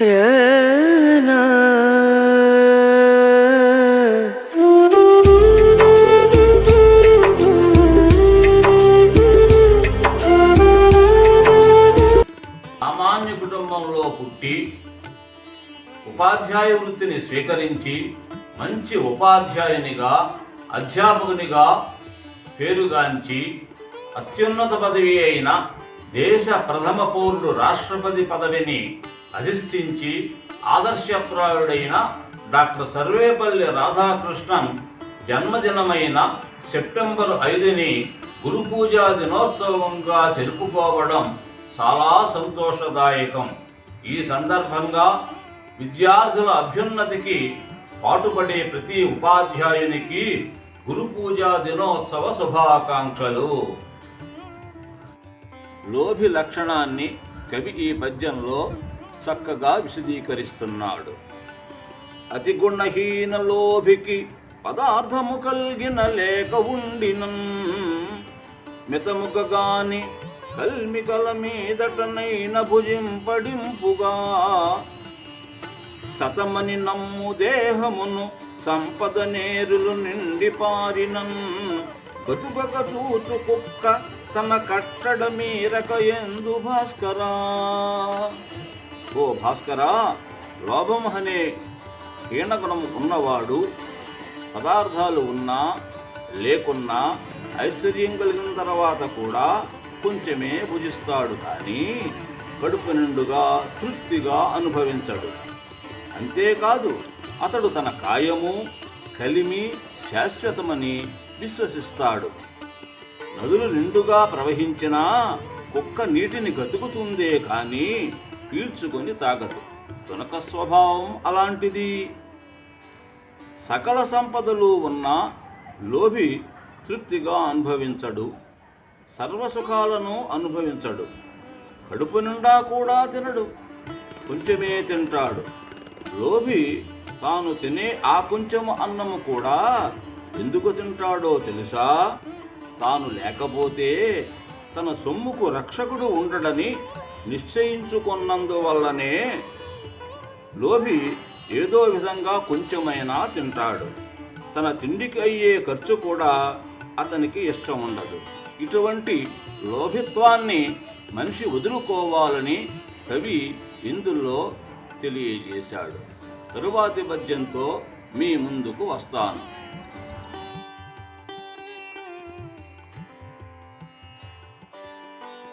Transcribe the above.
రనా సామాన్య కుటుంబంలో పుట్టి ఉపాధ్యాయ వృత్తిని స్వీకరించి మంచి ఉపాధ్యాయునిగా అధ్యాపకునిగా పేరుగాంచి అత్యున్నత పదవి అయిన దేశ ప్రథమ పౌరుడు రాష్ట్రపతి పదవిని అధిష్ఠించి ఆదర్శప్రాయుడైన డాక్టర్ సర్వేపల్లి రాధాకృష్ణన్ జన్మదినమైన సెప్టెంబర్ ఐదుని గురు పూజా దినోత్సవంగా జరుపుకోవడం చాలా సంతోషదాయకం. ఈ సందర్భంగా విద్యార్థుల అభ్యున్నతికి పాటుపడే ప్రతి ఉపాధ్యాయునికి గురు పూజా దినోత్సవ శుభాకాంక్షలు. లోభి లక్షణాన్ని కవి ఈ పద్యంలో చక్కగా విశదీకరిస్తున్నాడు. అతి గుణహీన లోభికి పదార్థము కలిగిన లేక ఉండినన్ మితముగగాని కల్మికల మీదటనైన భుజింపడింపుగా సతమని నమ్ము దేహమును సంపద నేరులు నిండి పారినన్ బతుకక చూచు కుక్క తన కట్టడ మీరక ఎందు భాస్కరా ఓ భాస్కరా లోభం అనే హీనగుణం ఉన్నవాడు పదార్థాలు ఉన్నా లేకున్నా ఐశ్వర్యం కలిగిన తర్వాత కూడా కొంచెమే భుజిస్తాడు కానీ కడుపు నిండుగా తృప్తిగా అనుభవించడు. అంతేకాదు అతడు తన కాయము కలిమి శాశ్వతమని విశ్వసిస్తాడు. నదులు నిండుగా ప్రవహించినా కుక్క నీటిని గతుకుతుందే కానీ పీల్చుకొని తాగదు. తునక స్వభావం అలాంటిది. సకల సంపదలు ఉన్న లోభి తృప్తిగా అనుభవించడు. సర్వసుఖాలను అనుభవించడు. కడుపు నిండా కూడా తినడు. కొంచెమే తింటాడు. లోభి తాను తినే ఆ కొంచెము అన్నము కూడా ఎందుకు తింటాడో తెలుసా? తాను లేకపోతే తన సొమ్ముకు రక్షకుడు ఉండడని నిశ్చయించుకున్నందువల్లనే లోభి ఏదో విధంగా కొంచెమైనా తింటాడు. తన తిండికి అయ్యే ఖర్చు కూడా అతనికి ఇష్టం ఉండదు. ఇటువంటి లోభిత్వాన్ని మనిషి వదులుకోవాలని కవి ఇందులో తెలియజేశాడు. తరువాతి పద్యంతో మీ ముందుకు వస్తాను.